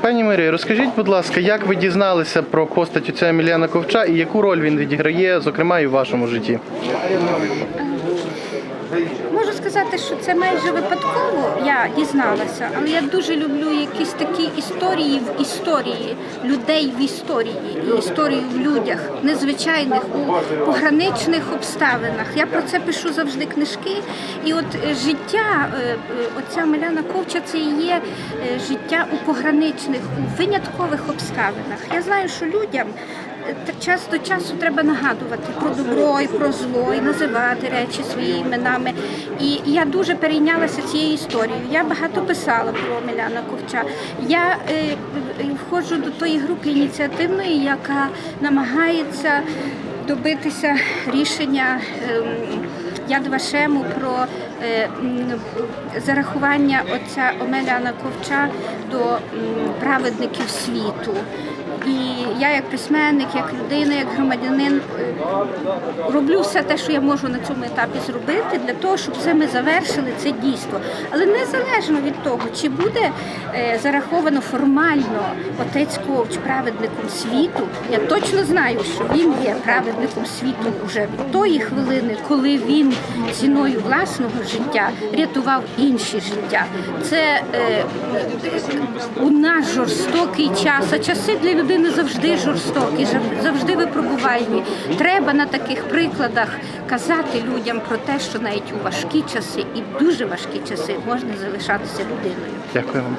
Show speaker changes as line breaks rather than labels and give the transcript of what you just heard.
Пані Марія, розкажіть, будь ласка, як ви дізналися про постать отця Емельяна Ковча і яку роль він відіграє, зокрема, і в вашому житті?
Можу сказати, що це майже випадково я дізналася, але я дуже люблю якісь такі історії в історії, людей в історії, і історію в людях, незвичайних у пограничних обставинах. Я про це пишу завжди книжки. І от е, життя е, е, отця Миляна Ковча це і є життя у пограничних, у виняткових обставинах. Я знаю, що людям е, час до часу треба нагадувати про добро і про зло, і називати речі своїми іменами. І я дуже перейнялася цією історією. Я багато писала про Миляна Ковча. Я е, е, входжу до тої групи ініціативної, яка намагається добитися рішення. ем, Яд Вашему про е, зарахування отця Омеляна Ковча до праведників світу. І я як письменник, як людина, як громадянин е, роблю все те, що я можу на цьому етапі зробити, для того, щоб це ми завершили це дійство. Але незалежно від того, чи буде е, зараховано формально отець Ковч праведником світу, я точно знаю, що він є праведником світу вже від тої хвилини, коли він ціною власного життя рятував інші життя. Це е, у нас жорстокий час, а часи для людини завжди жорстокі, завжди випробувальні. Треба на таких прикладах казати людям про те, що навіть у важкі часи і дуже важкі часи можна залишатися людиною.
Дякую вам.